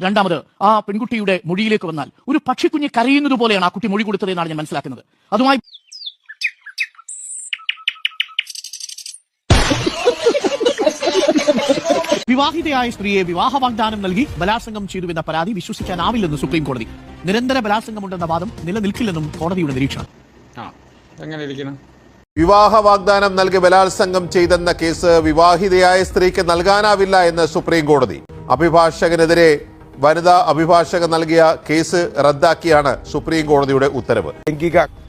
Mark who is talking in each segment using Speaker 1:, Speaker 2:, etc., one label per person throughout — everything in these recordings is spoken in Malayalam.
Speaker 1: രണ്ടാമത് ആ പെൺകുട്ടിയുടെ മൊഴിയിലേക്ക് വന്നാൽ ഒരു പക്ഷിക്കുഞ്ഞ് കരയുന്നത് പോലെയാണ് ആ കുട്ടി മൊഴി കൊടുത്തത് എന്നാണ് ഞാൻ മനസ്സിലാക്കുന്നത്. അതുമായി വിവാഹിതയായ സ്ത്രീയെ വിവാഹ വാഗ്ദാനം നൽകി ബലാത്സംഗം ചെയ്തുവെന്ന പരാതി വിശ്വസിക്കാനാവില്ലെന്ന് സുപ്രീം കോടതി നിരന്തര ബലാത്സംഗമുണ്ടെന്ന വാദം നിലനിൽക്കില്ലെന്നും കോടതിയുടെ നിരീക്ഷണം.
Speaker 2: ആ എങ്ങനെ ഇരിക്കണം
Speaker 3: വിവാഹ വാഗ്ദാനം നൽകി ബലാത്സംഗം ചെയ്തെന്ന കേസ് വിവാഹിതയായ സ്ത്രീക്ക് നൽകാനാവില്ല എന്ന് സുപ്രീം കോടതി അഭിഭാഷകനെതിരെ വനിതാ അഭിഭാഷകൻ നൽകിയ കേസ് റദ്ദാക്കിയാണ് സുപ്രീം കോടതിയുടെ ഉത്തരവ്.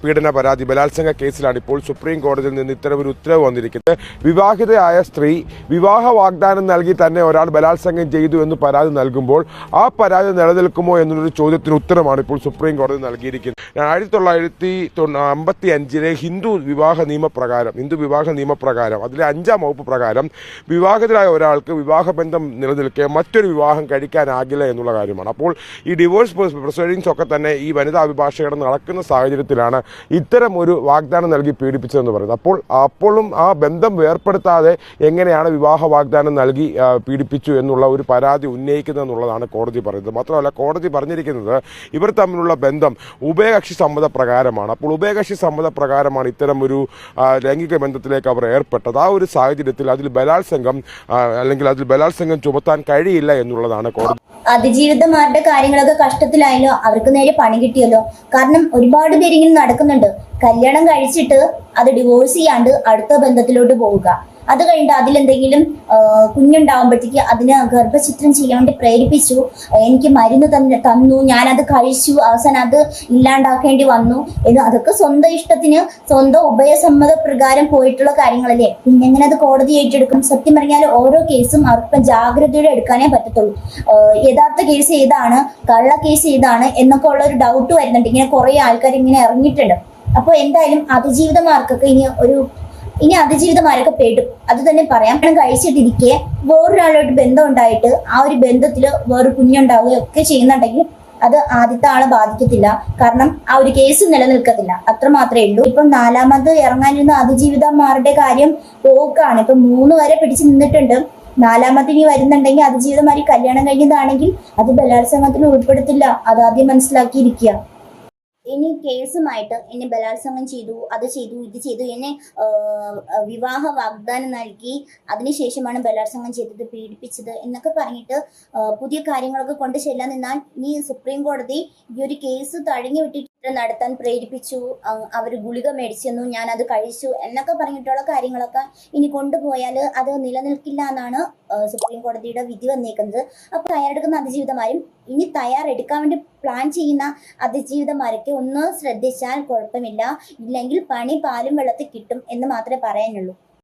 Speaker 4: പീഡന പരാതി ബലാത്സംഗ കേസിലാണ് ഇപ്പോൾ സുപ്രീം കോടതിയിൽ നിന്ന് ഇത്തരമൊരു ഉത്തരവ് വന്നിരിക്കുന്നത്. വിവാഹിതയായ സ്ത്രീ വിവാഹ വാഗ്ദാനം നൽകി തന്നെ ഒരാൾ ബലാത്സംഗം ചെയ്തു എന്ന് പരാതി നൽകുമ്പോൾ ആ പരാതി നിലനിൽക്കുമോ എന്നൊരു ചോദ്യത്തിന് ഉത്തരമാണ് ഇപ്പോൾ സുപ്രീം കോടതി നൽകിയിരിക്കുന്നത്. ആയിരത്തി തൊള്ളായിരത്തി അമ്പത്തി അഞ്ചിലെ ഹിന്ദു വിവാഹ നിയമപ്രകാരം ഹിന്ദു വിവാഹ നിയമപ്രകാരം അതിലെ അഞ്ചാം വകുപ്പ് പ്രകാരം വിവാഹിതരായ ഒരാൾക്ക് വിവാഹബന്ധം നിലനിൽക്കെ മറ്റൊരു വിവാഹം കഴിക്കാനാകില്ല എന്നുള്ള കാര്യമാണ്. അപ്പോൾ ഈ ഡിവോഴ്സ് പ്രൊസീഡിങ്സ് ഒക്കെ തന്നെ ഈ വനിതാ അഭിഭാഷകരുടെ നടക്കുന്ന സാഹചര്യത്തിലാണ് ഇത്തരം ഒരു വാഗ്ദാനം നൽകി പീഡിപ്പിച്ചതെന്ന് പറയുന്നത് അപ്പോൾ അപ്പോഴും ആ ബന്ധം വേർപ്പെടുത്താതെ എങ്ങനെയാണ് വിവാഹ വാഗ്ദാനം നൽകി പീഡിപ്പിച്ചു എന്നുള്ള ഒരു പരാതി ഉന്നയിക്കുന്നത് എന്നുള്ളതാണ് കോടതി പറയുന്നത്. മാത്രമല്ല കോടതി പറഞ്ഞിരിക്കുന്നത് ഇവർ തമ്മിലുള്ള ബന്ധം ഉഭയകക്ഷി സമ്മത പ്രകാരമാണ്. അപ്പോൾ ഉഭയകക്ഷി സമ്മത പ്രകാരമാണ് ഇത്തരം ഒരു ലൈംഗിക ബന്ധത്തിലേക്ക് അവർ ഏർപ്പെട്ടത്. ആ ഒരു സാഹചര്യത്തിൽ അതിൽ ബലാത്സംഗം അല്ലെങ്കിൽ അതിൽ ബലാത്സംഗം ചുമത്താൻ കഴിയില്ല എന്നുള്ളതാണ് കോടതി
Speaker 5: അതിജീവിതമാരുടെ കാര്യങ്ങളൊക്കെ കഷ്ടത്തിലായല്ലോ അവർക്ക് നേരെ പണി കിട്ടിയല്ലോ. കാരണം ഒരുപാട് പേര് ഇങ്ങനെ നടക്കുന്നുണ്ട്. കല്യാണം കഴിച്ചിട്ട് അത് ഡിവോഴ്സ് ചെയ്യാണ്ട് അടുത്ത ബന്ധത്തിലോട്ട് പോവുക. അത് കഴിഞ്ഞിട്ട് അതിലെന്തെങ്കിലും കുഞ്ഞുണ്ടാവുമ്പോഴത്തേക്ക് അതിന് ഗർഭചിത്രം ചെയ്യാൻ വേണ്ടി പ്രേരിപ്പിച്ചു. എനിക്ക് മരുന്ന് തന്നെ തന്നു. ഞാനത് കഴിച്ചു. അവസാനം അത് ഇല്ലാണ്ടാക്കേണ്ടി വന്നു. എന്ന് അതൊക്കെ സ്വന്തം ഇഷ്ടത്തിന് സ്വന്തം ഉഭയസമ്മത പ്രകാരം പോയിട്ടുള്ള കാര്യങ്ങളല്ലേ. പിന്നെ എങ്ങനെ അത് കോടതി ഏറ്റെടുക്കും? സത്യം പറഞ്ഞാൽ ഓരോ കേസും അവർക്ക് ജാഗ്രതയോടെ എടുക്കാനേ പറ്റത്തുള്ളൂ. യഥാർത്ഥ കേസ് ഏതാണ്? കള്ള കേസ് ഏതാണ്? എന്നൊക്കെ ഉള്ള ഒരു ഡൗട്ട് വരുന്നുണ്ട്. ഇങ്ങനെ കുറെ ആൾക്കാർ ഇങ്ങനെ ഇറങ്ങിയിട്ടുണ്ട്. അപ്പോൾ എന്തായാലും അതിജീവിതമാർക്കൊക്കെ ഇനി ഒരു ഇനി അതിജീവിതം ആരൊക്കെ പെടും. അത് തന്നെ പറയാം. കാരണം കഴിച്ചിട്ടിരിക്കെ വേറൊരാളോട്ട് ബന്ധം ഉണ്ടായിട്ട് ആ ഒരു ബന്ധത്തിൽ വേറൊരു കുഞ്ഞുണ്ടാവുകയോ ഒക്കെ ചെയ്യുന്നുണ്ടെങ്കിൽ അത് ആദ്യത്തെ ആളെ ബാധിക്കത്തില്ല. കാരണം ആ ഒരു കേസ് നിലനിൽക്കത്തില്ല. അത്ര മാത്രമേ ഉള്ളൂ. ഇപ്പം നാലാമത് ഇറങ്ങാനിരുന്ന അതിജീവിതന്മാരുടെ കാര്യം പോക്കാണ്. ഇപ്പൊ മൂന്ന് വരെ പിടിച്ചു നിന്നിട്ടുണ്ട്. നാലാമത് ഇനി വരുന്നുണ്ടെങ്കിൽ അതിജീവിതമാരി കല്യാണം കഴിഞ്ഞതാണെങ്കിൽ അത് ബലാത്സംഗത്തിൽ ഉൾപ്പെടുത്തില്ല. അത് ആദ്യം മനസ്സിലാക്കിയിരിക്കുക. ഇനി കേസുമായിട്ട് എന്നെ ബലാത്സംഗം ചെയ്തു അത് ചെയ്തു ഇത് ചെയ്തു എന്നെ വിവാഹ വാഗ്ദാനം നൽകി അതിനുശേഷമാണ് ബലാത്സംഗം ചെയ്തത് പീഡിപ്പിച്ചത് എന്നൊക്കെ പറഞ്ഞിട്ട് പുതിയ കാര്യങ്ങളൊക്കെ കൊണ്ടു ചെല്ലാൻ നിന്നാൽ ഇനി സുപ്രീം കോടതി ഈ ഒരു കേസ് തഴഞ്ഞു വിട്ടിട്ട് നടത്താൻ പ്രേരിപ്പിച്ചു. അവർ ഗുളിക മേടിച്ചെന്നു. ഞാൻ അത് കഴിച്ചു എന്നൊക്കെ പറഞ്ഞിട്ടുള്ള കാര്യങ്ങളൊക്കെ ഇനി കൊണ്ടുപോയാൽ അത് നിലനിൽക്കില്ല എന്നാണ് സുപ്രീം കോടതിയുടെ വിധി വന്നേക്കുന്നത്. അപ്പോൾ തയ്യാറെടുക്കുന്ന അതിജീവിതമാരും ഇനി തയ്യാറെടുക്കാൻ വേണ്ടി പ്ലാൻ ചെയ്യുന്ന അതിജീവിതമാരൊക്കെ ഒന്ന് ശ്രദ്ധിച്ചാൽ കുഴപ്പമില്ല. ഇല്ലെങ്കിൽ പണി പാലും വെള്ളത്തിൽ കിട്ടും എന്ന് മാത്രമേ പറയാനുള്ളൂ.